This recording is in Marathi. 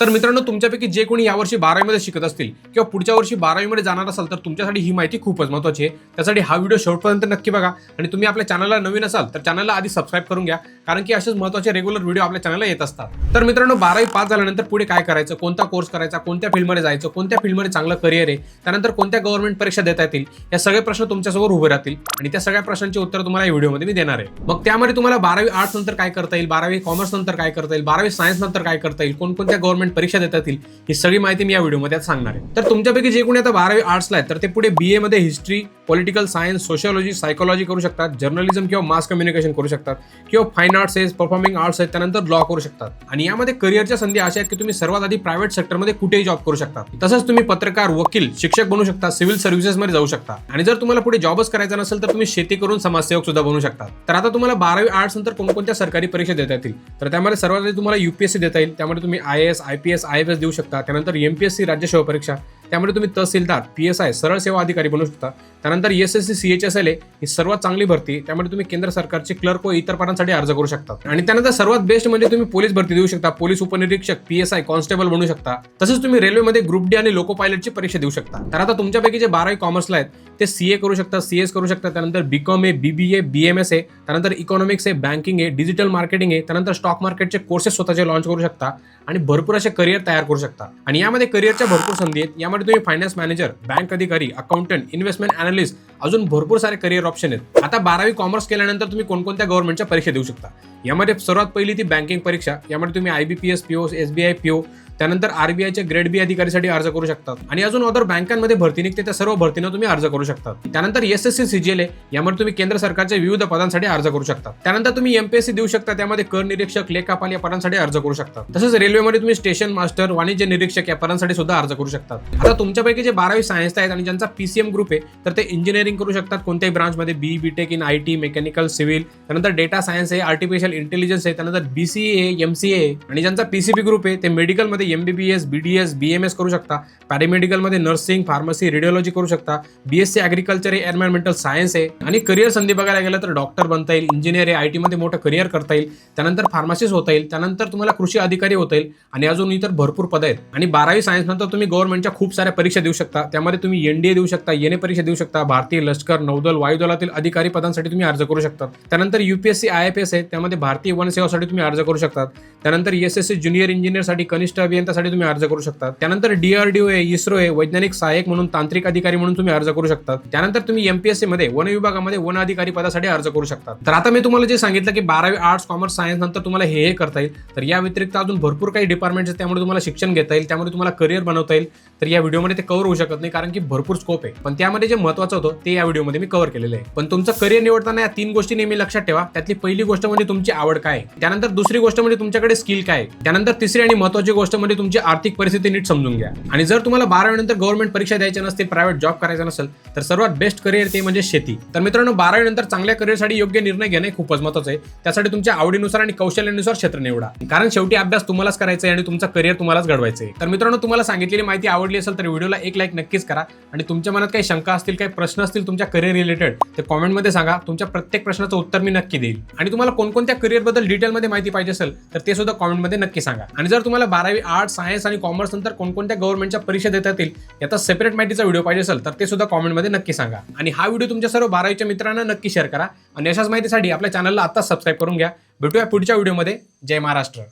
तर मित्रांनो तुमच्यापैकी जे कोणी यावर्षी बारावीमध्ये शिकत असतील किंवा पुढच्या वर्षी बारावीमध्ये जाणार असाल तर तुमच्यासाठी ही माहिती खूपच महत्त्वाची आहे. त्यासाठी हा व्हिडिओ शेवटपर्यंत नक्की बघा. आणि तुम्ही आपल्या चॅनलला नवीन असाल तर चॅनलला आधी सबस्क्राईब करून घ्या कारण की असेच महत्त्वाचे रेग्युलर व्हिडिओ आपल्या चॅनलला येत असतात. तर मित्रांनो बारावी पास झाल्यानंतर पुढे काय करायचं कोणता कोर्स करायचा कोणत्या फील्डमध्ये जायचं कोणत्या फील्डमध्ये चांगलं करिअर आहे त्यानंतर कोणत्या गव्हर्नमेंट परीक्षा देता येतील या सगळे प्रश्न तुमच्यासमोर उभे राहतील. आणि त्या सगळ्या प्रश्नांची उत्तर तुम्हाला या व्हिडिओमध्ये मी देणार आहे. मग त्यामध्ये तुम्हाला बारावी आर्ट्स नंतर काय करता येईल बारावी कॉमर्स नंतर काय करता येईल बारावी सायन्स नंतर काय करता येईल कोणकोणत्या गव्हर्नमेंट परीक्षा देता येतील ही सगळी माहिती मी या व्हिडिओमध्ये आता सांगणार आहे. तर तुमच्यापैकी जे कोणी आता बारावी आर्ट्सला आहेत तर ते पुढे बी मध्ये history political science sociology psychology करू शकतात जर्नलिझम किंवा मास कम्युनिकेशन करू शकतात किंवा फाईन आर्ट्स आहेत परफॉर्मिंग आर्ट्स आहेत त्यानंतर लॉ करू शकतात. आणि यामध्ये करिअरच्या संधी अशा आहेत की तुम्ही सर्वात आधी प्रायव्हेट सेक्टरमध्ये कुठेही जॉब करू शकता. तसंच तुम्ही पत्रकार वकील शिक्षक बनू शकता सिव्हिल सर्व्हिसेसमध्ये जाऊ शकता. आणि जर तुम्हाला पुढे जॉबच करायचा नसेल तर तुम्ही शेती करून समाजसेवक सुद्धा बनू शकता. तर आता तुम्हाला बारावी आर्ट्स नंतर कोणकोणत्या सरकारी परीक्षा देता येतील? तर त्यामध्ये सर्वात आधी तुम्हाला युपीएससी देता येईल त्यामध्ये तुम्ही I S I I P S I F S देऊ शकता. त्यानंतर एमपीएससी राज्य सेवा परीक्षा. त्यामध्ये तुम्ही तहसीलदार पी एस आय सरळ सेवा अधिकारी बनू शकता. त्यानंतर S S C C H S L A ही सर्वात चांगली भरती. त्यामध्ये तुम्ही केंद्र सरकारचे क्लर्क व इतर पदांसाठी अर्ज करू शकता. आणि त्यानंतर सर्वात बेस्ट म्हणजे तुम्ही पोलीस भरती देऊ शकता. पोलीस उपनिरीक्षक पी एस आय कॉन्स्टेबल बनू शकता. तसंच तुम्ही रेल्वेमध्ये ग्रुप डी आणि लोको पायलटची परीक्षा देऊ शकता. तर आता तुमच्यापैकी जे बारावी कॉमर्सला आहेत ते सी ए करू शकता सी एस करू शकता त्यानंतर बीकॉम आहे A B A B M S आहे त्यानंतर इकॉनॉमिक्स आहे बँकिंग आहे डिजिटल मार्केटिंग आहे त्यानंतर स्टॉक मार्केटचे कोर्सेस स्वतःचे लॉन्च करू शकता आणि भरपूर असे करिअर तयार करू शकता. आणि यामध्ये करिअरच्या भरपूर संधी आहेत. यामध्ये तुम्ही फायनान्स मॅनेजर बँक अधिकारी अकाउंटंट इन्व्हेस्टमेंट अनालिस्ट अजून भरपूर सारे करिअर ऑप्शन आहेत. आता बारावी कॉमर्स केल्यानंतर तुम्ही कोणकोणत्या गव्हर्नमेंटच्या परीक्षा देऊ शकता? यामध्ये सर्वात पहिली ती बँकिंग परीक्षा. यामध्ये तुम्ही I B P S PO P PO त्यानंतर आरबीआयचे ग्रेड बी अधिकारीसाठी अर्ज करू शकतात. आणि अजून अदर बँकांमध्ये भरती निघते त्या सर्व भरतीनं तुम्ही अर्ज करू शकता त्यानंतर एस एस सी सीजीएल यामध्ये तुम्ही केंद्र सरकारच्या विविध पदांसाठी अर्ज करू शकता त्यानंतर तुम्ही एमपीएससी देऊ शकता त्यामध्ये कर निरीक्षक लेखापाल या पदांसाठी अर्ज करू शकता तसंच रेल्वेमध्ये तुम्ही स्टेशन मास्टर वाणिज्य निरीक्षक या पदांसाठी सुद्धा अर्ज करू शकतात. आता तुमच्यापैकी जे बारावी सायन्स आहेत आणि ज्यांचा पीसीएम ग्रुप आहे तर ते इंजिनिअरिंग करू शकतात. कोणत्याही ब्रांचमध्ये B BTech in I T mechanical civil त्यानंतर डेटा सायन्स आहे आर्टिफिशियल इंटेलिजन्स आहे त्यानंतर बीसीए एमसीए आणि ज्यांचा पीसीबी ग्रुप आहे ते मेडिकलमध्ये एमबीबीएस बीडीएस बीएमएस करू शकता. पॅरामेडिकलमध्ये नर्सिंग फार्मसी रेडिओलॉजी करू शकता. बीएससी अॅग्रिकल्चर आहे एन्व्हायरमेंटल सायन्स आहे. आणि करिअर संधी बघायला गेलं तर डॉक्टर बनता येईल इंजिनियर आहे आय टीमध्ये मोठं करिअर करता येईल. त्यानंतर फार्मासिस्ट होता येईल. त्यानंतर तुम्हाला कृषी अधिकारी होता येईल. आणि अजून इतर भरपूर पद आहेत. आणि बारावी सायन्स नंतर तुम्ही गव्हर्नमेंटच्या खूप साऱ्या परीक्षा देऊ शकता. त्यामध्ये तुम्ही एनडीए देऊ शकता एनए परीक्षा देऊ शकता. भारतीय लष्कर नौदल वायुदलातील अधिकारी पदांसाठी तुम्ही अर्ज करू शकता. त्यानंतर युपीएससी आय एफ एस आहे. त्यामध्ये भारतीय वन सेवासाठी तुम्ही अर्ज करू शकता. त्यानंतर एस एस सी ज्युनियर इंजिनियरसाठी कनिष्ठ अभियंतासाठी तुम्ही अर्ज करू शकता. त्यानंतर डीआरडीओ आहे इस्रो आहे वैज्ञानिक सहाय्यक म्हणून तांत्रिक अधिकारी म्हणून तुम्ही अर्ज करू शकता. त्यानंतर तुम्ही एमपीएससी मध्ये वन विभागामध्ये वन अधिकारी पदासाठी अर्ज करू शकता. तर आता मी तुम्हाला जे सांगितलं की बारावी आर्ट्स कॉमर्स सायन्स नंतर तुम्हाला हे हे करता येईल. तर या व्यतिरिक्त अजून भरपूर काही डिपार्टमेंट्स आहेत त्यामुळे तुम्हाला शिक्षण घेता येईल त्यामुळे तुम्हाला करिअर बनवता येईल. तर या व्हिडिओमध्ये ते कव्हर होऊ शकत नाही कारण की भरपूर स्कोप आहे. पण त्यामध्ये जे महत्वाचं होतं ते या व्हिडिओमध्ये मी कव्हर केलेलं आहे. पण तुमचं करिअर निवडताना या तीन गोष्टी नेहमी लक्षात ठेवा. त्यातली पहिली गोष्ट म्हणजे तुमची आवड काय आहे. त्यानंतर दुसरी गोष्ट म्हणजे तुमच्याकडे स्किल काय त्यानंतर तिसरी आणि महत्वाची गोष्ट म्हणजे त्याच्यामध्ये तुमची आर्थिक परिस्थिती नीट समजून घ्या. आणि जर तुम्हाला बारावीनंतर गव्हर्नमेंट परीक्षा द्यायच्या नसतील प्रायव्हेट जॉब करायचा नसेल तर सर्वात बेस्ट करिअर ते म्हणजे शेती. तर मित्रांनो बारावीनंतर चांगल्या करिअरसाठी योग्य निर्णय घेणे खूपच महत्वाचं आहे. त्यासाठी तुमच्या आवडीनुसार आणि कौशल्यानुसार क्षेत्र निवडा. कारण शेवटी अभ्यास तुम्हालाच करायचा आहे आणि तुमचा करिअर तुम्हालाच घडवायचं आहे. तर मित्रांनो तुम्हाला सांगितलेली माहिती आवडली असेल तर व्हिडिओला एक लाईक नक्कीच करा. आणि तुमच्या मनात काही शंका असतील काही प्रश्न असतील तुमच्या करिअर रिलेटेड ते कॉमेंटमध्ये सांगा. तुमच्या प्रत्येक प्रश्नाचं उत्तर मी नक्की देईल. आणि तुम्हाला कोणकोणत्या करिअरबद्दल डिटेलमध्ये माहिती पाहिजे असेल तर ते सुद्धा कॉमेंटमध्ये नक्की सांगा. आणि जर तुम्हाला बारावी आर्ट सायन्स आणि कॉमर्स नंतर कोणकोणत्या गव्हर्नमेंटच्या परीक्षा देता येतील याचा सेपरेट माहितीचा व्हिडिओ पाहिजे असेल तर ते सुद्धा कॉमेंटमध्ये नक्की सांगा. आणि हा व्हिडिओ तुमच्या सर्व बारावीच्या मित्रांना नक्की शेअर करा. आणि अशाच माहितीसाठी आपल्या चॅनलला आता सबस्क्राईब करून घ्या. भेटूया पुढच्या व्हिडिओमध्ये जय महाराष्ट्र.